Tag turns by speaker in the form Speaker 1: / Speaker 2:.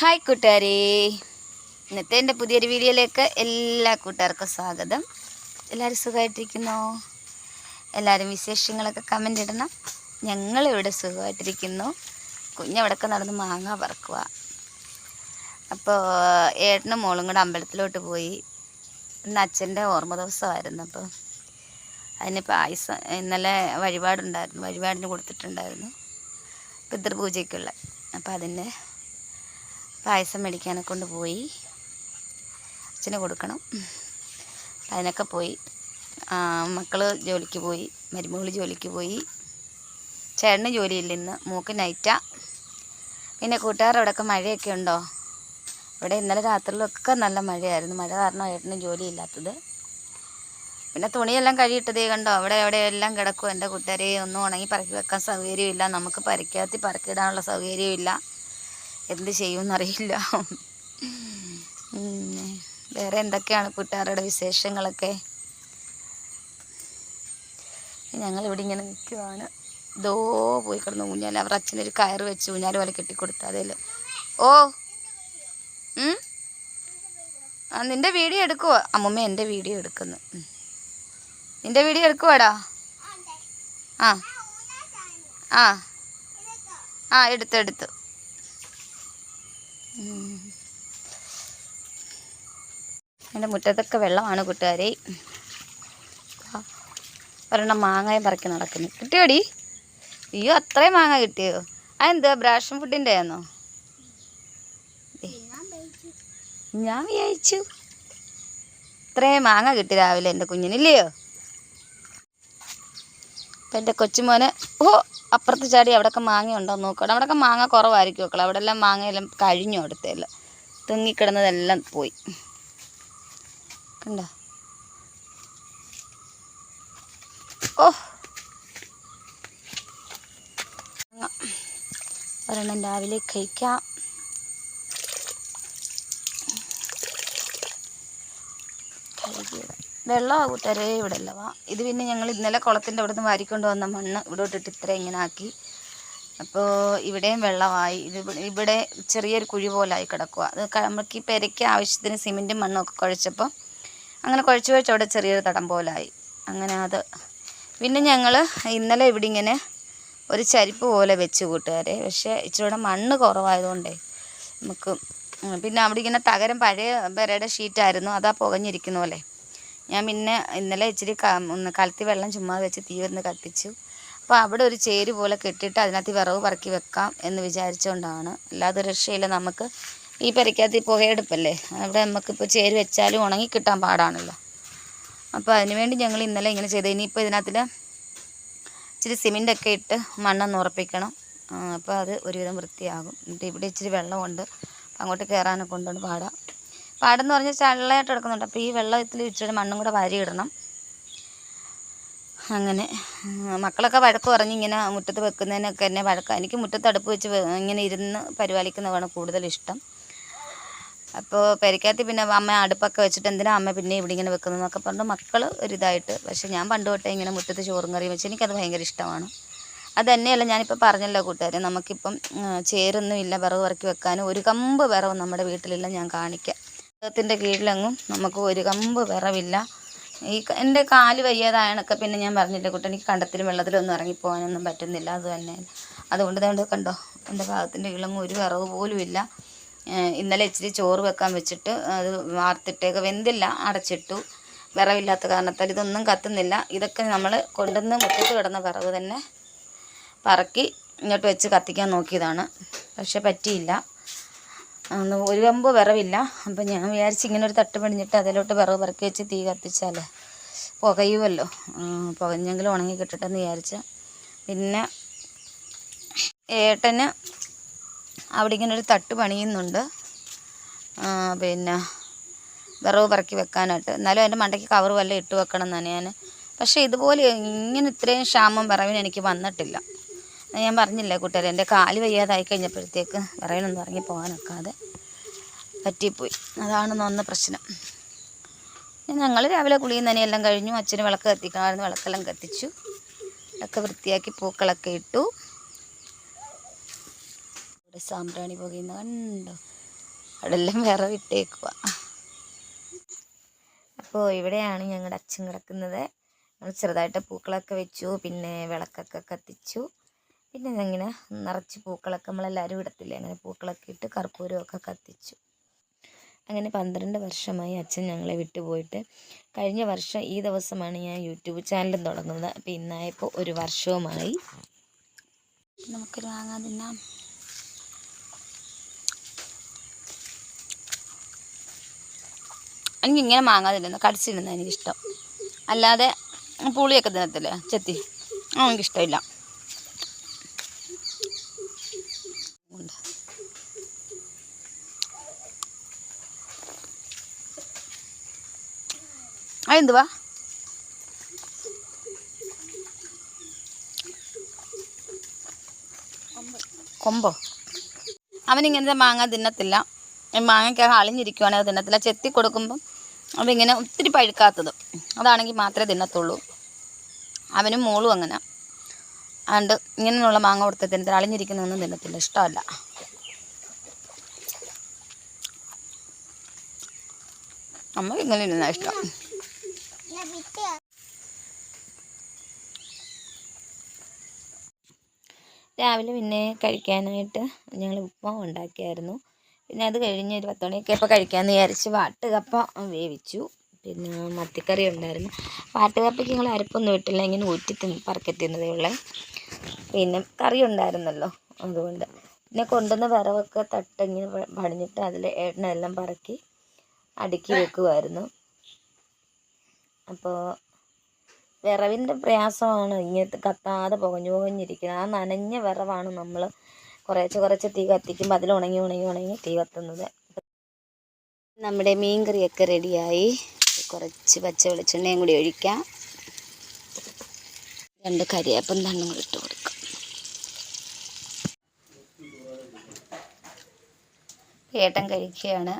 Speaker 1: Hi കൂട്ടുകാരെ. ഇന്നത്തെ എന്റെ പുതിയൊരു വീഡിയോയിലേക്ക് എല്ലാ കൂട്ടുകാർക്കും സ്വാഗതം. എല്ലാവരും സുഖമായിട്ടിരിക്കുന്നോ? എല്ലാവരും വിശേഷങ്ങളൊക്കെ കമന്റ് ഇടണം. ഞങ്ങളിവിടെ സുഖമായിട്ടിരിക്കുന്നു. കുഞ്ഞവിടൊക്കെ നടന്ന് മാങ്ങ പറക്കുക അപ്പോൾ ഏട്ടനും മോളും കൂടെ അമ്പലത്തിലോട്ട് പോയി. ഇന്ന് അച്ഛന്റെ ഓർമ്മ ദിവസമായിരുന്നു അപ്പോൾ അതിന് പായസം ഇന്നലെ വഴിപാടുണ്ടായിരുന്നു. വഴിപാടിന് കൊടുത്തിട്ടുണ്ടായിരുന്നു. പിതൃപൂജയ്ക്കുള്ള. അപ്പോൾ അതിന്റെ പായസം മേടിക്കാനെ കൊണ്ടുപോയി. അച്ഛന് കൊടുക്കണം. അതിനൊക്കെ പോയി. മക്കൾ ജോലിക്ക് പോയി. മരുമകൾ ജോലിക്ക് പോയി. ചേട്ടന് ജോലിയില്ല ഇന്ന്. മൂക്ക് നൈറ്റാ. പിന്നെ കൂട്ടുകാരവിടെയൊക്കെ മഴയൊക്കെ ഉണ്ടോ? ഇവിടെ ഇന്നലെ രാത്രിയിലൊക്കെ നല്ല മഴയായിരുന്നു. മഴ കാരണം ഏട്ടന് ജോലിയില്ലാത്തത്. പിന്നെ തുണിയെല്ലാം കഴുകിയിട്ടതേ കണ്ടോ? അവിടെ അവിടെ എല്ലാം കിടക്കും. എന്റെ കൂട്ടുകാരെ ഒന്നും ഉണങ്ങി പറക്കി വെക്കാൻ സൗകര്യമില്ല. നമുക്ക് പരിക്കകത്തി പറക്കിടാനുള്ള സൗകര്യമില്ല. എന്ത് ചെയ്യുമെന്നറിയില്ല. വേറെ എന്തൊക്കെയാണ് കൂട്ടുകാരുടെ വിശേഷങ്ങളൊക്കെ? ഞങ്ങളിവിടെ ഇങ്ങനെ നിൽക്കുവാണ്. ദോ പോയി കിടന്ന് ഊഞ്ഞാൽ അവർ അച്ഛനൊരു കയറ് വെച്ച് ഊഞ്ഞാൽ പോലെ കെട്ടിക്കൊടുത്തു അതിൽ ഓ? ആ നിന്റെ വീഡിയോ എടുക്കുവോ? അമ്മമ്മ എന്റെ വീഡിയോ എടുക്കുന്നു. നിന്റെ വീഡിയോ എടുക്കുവാടാ? ആ. ആ ആ എടുത്തെടുത്തു. എന്റെ മുറ്റത്തൊക്കെ വെള്ളമാണ് കൂട്ടുകാരെ. ഒരെണ്ണം മാങ്ങയും പറക്കി നടക്കുന്നു. കിട്ടിയോടി? അയ്യോ അത്രയും മാങ്ങ കിട്ടിയോ? അതെന്താ ബ്രാഷൻ ഫുഡിന്റെ ആണോ ഞാൻ വിചാരിച്ചു ഇത്രയും മാങ്ങ കിട്ടി രാവിലെ എന്റെ കുഞ്ഞിനില്ലയോ? അപ്പം എന്റെ കൊച്ചുമോന് ഓ അപ്പുറത്ത് ചാടി അവിടെയൊക്കെ മാങ്ങ ഉണ്ടോ നോക്കണം അവിടെയൊക്കെ മാങ്ങ കുറവായിരിക്കും മക്കളെ. അവിടെ എല്ലാം മാങ്ങയെല്ലാം കഴിഞ്ഞു അടുത്തെല്ലാം തിങ്ങിക്കിടന്നതെല്ലാം പോയി. കണ്ട? ഓ. ഒരെണ്ണം രാവിലെ കഴിക്കാം. കഴുകിയിടാം. വെള്ളം കൂട്ടരേ ഇവിടെ അല്ലവാ ഇത് പിന്നെ ഞങ്ങൾ ഇന്നലെ കുളത്തിന്റെ അവിടെ നിന്ന് വാരിക്കൊണ്ട് വന്ന മണ്ണ് ഇവിടെ ഇട്ടിട്ട് ഇത്ര ഇങ്ങനെ ആക്കി. അപ്പോൾ ഇവിടെയും വെള്ളമായി. ഇത് ഇവിടെ- ചെറിയൊരു കുഴി പോലായി കിടക്കുക അത് നമുക്ക് ഈ പെരയ്ക്ക് ആവശ്യത്തിന് സിമെന്റും മണ്ണും ഒക്കെ കുഴച്ചപ്പോൾ അങ്ങനെ കുഴച്ച് കുഴച്ച് അവിടെ ചെറിയൊരു തടം പോലായി. അങ്ങനെ അത് പിന്നെ ഞങ്ങൾ ഇന്നലെ ഇവിടെ ഇങ്ങനെ ഒരു ചരിപ്പ് പോലെ വെച്ച് കൂട്ടുകാരെ. പക്ഷേ ഇച്ചിരി കൂടെ മണ്ണ് കുറവായതുകൊണ്ടേ നമുക്ക് പിന്നെ അവിടെ ഇങ്ങനെ തകരം പഴയ പെരയുടെ ഷീറ്റായിരുന്നു. അതാ പുകഞ്ഞിരിക്കുന്ന പോലെ. ഞാൻ പിന്നെ ഇന്നലെ ഇച്ചിരി ഒന്ന് കലത്തി വെള്ളം ചുമ്മാ വെച്ച് തീ ഒന്ന് കത്തിച്ചു. അപ്പോൾ അവിടെ ഒരു ചേരു പോലെ കെട്ടിയിട്ട് അതിനകത്ത് വിറവ് പറക്കി വെക്കാം എന്ന് വിചാരിച്ചുകൊണ്ടാണ് അല്ലാതെ രക്ഷയില്ല നമുക്ക്. ഈ പെരയ്ക്കകത്ത് ഈ പുകയെടുപ്പല്ലേ? അവിടെ നമുക്കിപ്പോൾ ചേരു വെച്ചാലും ഉണങ്ങി കിട്ടാൻ പാടാണല്ലോ. അപ്പോൾ അതിനുവേണ്ടി ഞങ്ങൾ ഇന്നലെ ഇങ്ങനെ ചെയ്ത്. ഇനിയിപ്പോൾ ഇതിനകത്തിൽ ഇച്ചിരി സിമെന്റൊക്കെ ഇട്ട് മണ്ണൊന്ന് ഉറപ്പിക്കണം. അപ്പോൾ അത് ഒരുവിധം വൃത്തിയാകും. എന്നിട്ട് ഇവിടെ ഇച്ചിരി വെള്ളമുണ്ട്. അങ്ങോട്ട് കയറാനൊക്കെ കൊണ്ടുകൊണ്ട് പാടാം. പാടെന്ന് പറഞ്ഞാൽ ചള്ളയായിട്ട് കിടക്കുന്നുണ്ട്. അപ്പോൾ ഈ വെള്ളത്തിൽ ഇച്ചിരി മണ്ണും കൂടെ ഇടണം. അങ്ങനെ മക്കളൊക്കെ വഴക്ക് പറഞ്ഞ് ഇങ്ങനെ മുറ്റത്ത് വെക്കുന്നതിനൊക്കെ എന്നെ വഴക്ക എനിക്ക് മുറ്റത്ത് അടുപ്പ് വെച്ച് ഇങ്ങനെ ഇരുന്ന് പരിപാലിക്കുന്നതാണ് കൂടുതൽ ഇഷ്ടം. അപ്പോൾ പെരക്കാത്തി പിന്നെ അമ്മ അടുപ്പൊക്കെ വെച്ചിട്ട് എന്തിനാ അമ്മ പിന്നെ ഇവിടെ ഇങ്ങനെ വെക്കുന്നതെന്നൊക്കെ പറഞ്ഞു മക്കൾ ഒരിതായിട്ട് പക്ഷെ ഞാൻ പണ്ട് തൊട്ടേ ഇങ്ങനെ മുറ്റത്ത് ചോറും കറിയും വെച്ച് എനിക്കത് ഭയങ്കര ഇഷ്ടമാണ്. അത് തന്നെയല്ല ഞാനിപ്പോൾ പറഞ്ഞല്ലോ കൂട്ടുകാരെ നമുക്കിപ്പം ചേരൊന്നും ഇല്ല വിറവ് ഇറക്കി വെക്കാനും ഒരു കമ്പ് വിറവ് നമ്മുടെ വീട്ടിലില്ല ഞാൻ കാണിക്കാം. ത്തിന്റെ കീഴിലെങ്ങും നമുക്ക് ഒരു കമ്പ് വിറവില്ല. ഈ എന്റെ കാൽ വയ്യാതായണൊക്കെ പിന്നെ ഞാൻ പറഞ്ഞില്ല കുട്ടി എനിക്ക് കണ്ടത്തിലും വെള്ളത്തിലൊന്നും ഇറങ്ങിപ്പോകാനൊന്നും പറ്റുന്നില്ല അത് തന്നെ. അതുകൊണ്ട് തന്നെ കണ്ടോ എന്റെ ഭാഗത്തിന്റെ കീഴിലെങ്ങും ഒരു വിറവ് പോലും ഇല്ല. ഇന്നലെ ഇച്ചിരി ചോറ് വെക്കാൻ വെച്ചിട്ട് അത് വാർത്തിട്ടേക്ക് വെന്തില്ല അടച്ചിട്ടു. വിറവില്ലാത്ത കാരണത്താൽ ഇതൊന്നും കത്തുന്നില്ല. ഇതൊക്കെ നമ്മൾ കൊണ്ടുവന്ന് മുറ്റത്ത് കിടന്ന വിറവ് തന്നെ പറക്കി ഇങ്ങോട്ട് വെച്ച് കത്തിക്കാൻ നോക്കിയതാണ്. പക്ഷെ പറ്റിയില്ല. ഒരു വമ്പ് വിറവില്ല. അപ്പം ഞാൻ വിചാരിച്ച് ഇങ്ങനെ ഒരു തട്ട് പണിഞ്ഞിട്ട് അതിലോട്ട് വിറവ് പറക്കി വെച്ച് തീ കത്തിച്ചാൽ പുകയുമല്ലോ പുകഞ്ഞെങ്കിലും ഉണങ്ങി കിട്ടട്ടെന്ന് വിചാരിച്ച്. പിന്നെ ഏട്ടന് അവിടെ ഇങ്ങനെ ഒരു തട്ട് പണിയുന്നുണ്ട്. പിന്നെ വിറവ് പറക്കി വെക്കാനായിട്ട്. എന്നാലും അതിന്റെ മണ്ടയ്ക്ക് കവർ വല്ല ഇട്ട് വെക്കണം എന്നാണ് ഞാൻ പക്ഷേ ഇതുപോലെ ഇങ്ങനെ ഇത്രയും ക്ഷാമം വിറവിന് എനിക്ക് വന്നിട്ടില്ല. ഞാൻ പറഞ്ഞില്ലേ കൂട്ടുകാരെ എന്റെ കാൽ വയ്യാതായി കഴിഞ്ഞപ്പോഴത്തേക്ക് വിറവിനൊന്നും ഇറങ്ങി പോകാനൊക്കാതെ. പറ്റിപ്പോയി. അതാണ് വന്ന പ്രശ്നം. ഞങ്ങൾ രാവിലെ കുളിയും എല്ലാം കഴിഞ്ഞു. അച്ഛന് വിളക്ക് കത്തിക്കണമായിരുന്നു വിളക്കെല്ലാം കത്തിച്ചു. ഒക്കെ വൃത്തിയാക്കി പൂക്കളൊക്കെ ഇട്ടു. ഇവിടെ സാമ്പ്രാണി പുകയുന്ന കണ്ടോ? അവിടെല്ലാം വേറെ വിട്ടേക്കുക അപ്പോൾ ഇവിടെയാണ് ഞങ്ങളുടെ അച്ഛൻ കിടക്കുന്നത്. ഞങ്ങൾ ചെറുതായിട്ട് പൂക്കളൊക്കെ വെച്ചു. പിന്നെ വിളക്കൊക്കെ കത്തിച്ചു. പിന്നെ ഇങ്ങനെ നിറച്ച് പൂക്കളൊക്കെ നമ്മളെല്ലാവരും ഇടത്തില്ലേ? അങ്ങനെ പൂക്കളൊക്കെ ഇട്ട് കർപ്പൂരമൊക്കെ കത്തിച്ചു. അങ്ങനെ പന്ത്രണ്ട് വർഷമായി അച്ഛൻ ഞങ്ങളെ വിട്ടുപോയിട്ട്. കഴിഞ്ഞ വർഷം ഈ ദിവസമാണ് ഞാൻ യൂട്യൂബ് ചാനൽ തുടങ്ങുന്നത്. അപ്പോൾ ഇന്നായപ്പോൾ ഒരു വർഷവുമായി. നമുക്കൊരു വാങ്ങാൻ തിന്നാം. എനിക്ക് ഇങ്ങനെ മാങ്ങ തിന്നുന്നു കടിച്ചിരുന്ന എനിക്കിഷ്ടം. അല്ലാതെ പുളിയൊക്കെ തിന്നത്തില്ലേ ചെത്തി? അവനിക്കിഷ്ടമില്ല അതെന്തുവാ? കൊമ്പോ? അവനിങ്ങനത്തെ മാങ്ങ തിന്നത്തില്ല. മാങ്ങയ്ക്ക് അളിഞ്ഞിരിക്കുവാണെങ്കിൽ അത് തിന്നത്തില്ല. ചെത്തി കൊടുക്കുമ്പം അതിങ്ങനെ ഒത്തിരി പഴുക്കാത്തത്. അതാണെങ്കിൽ മാത്രമേ തിന്നത്തുള്ളൂ. അവനും മോളും അങ്ങനെ. അതുകൊണ്ട് ഇങ്ങനെയുള്ള മാങ്ങ കൊടുത്ത് തിന്നത്തില്ല. അളിഞ്ഞിരിക്കുന്നതൊന്നും തിന്നത്തില്ല. ഇഷ്ടമല്ല. അമ്മ ഇങ്ങനെ ഇരുന്നാ ഇഷ്ടം. രാവിലെ പിന്നെ കഴിക്കാനായിട്ട് ഞങ്ങൾ ഉപ്മാവ് ഉണ്ടാക്കിയായിരുന്നു. പിന്നെ അത് കഴിഞ്ഞ് ഒരു പത്ത് മണിയൊക്കെ ഇപ്പോൾ കഴിക്കാമെന്ന് വിചാരിച്ച് വാട്ടുകപ്പ വേവിച്ചു. പിന്നെ മത്തിക്കറി ഉണ്ടായിരുന്നു. വാട്ടുകപ്പയ്ക്ക് ഞങ്ങൾ അരപ്പൊന്നും ഇട്ടില്ല ഇങ്ങനെ ഊറ്റി തിന്ന് പറക്കി തിന്നതേ ഉള്ളേ. പിന്നെ കറി ഉണ്ടായിരുന്നല്ലോ അതുകൊണ്ട്. പിന്നെ കൊണ്ടുവന്ന വിറവൊക്കെ തട്ട് ഇങ്ങനെ പ- പണിഞ്ഞിട്ട് അതിൽ എണ്ണയെല്ലാം പറക്കി അടുക്കി വെക്കുമായിരുന്നു അപ്പോൾ വിറവിന്റെ പ്രയാസമാണ്. ഇങ്ങനത്തെ കത്താതെ പുകഞ്ഞു പുകഞ്ഞിരിക്കുന്നത് ആ നനഞ്ഞ വിറവാണ് നമ്മൾ കുറേശ്ശെ കുറച്ച് തീ കത്തിക്കുമ്പോൾ അതിൽ ഉണങ്ങി ഉണങ്ങി ഉണങ്ങി തീ കത്തുന്നത്. നമ്മുടെ മീൻ കറിയൊക്കെ റെഡിയായി. കുറച്ച് പച്ച വെളിച്ചെണ്ണയും കൂടി ഒഴിക്കാം. രണ്ട് കരിയേപ്പം തണ്ണും കൂടി ഇട്ട് കൊടുക്കാം. ഏട്ടൻ കഴിക്കുകയാണ്.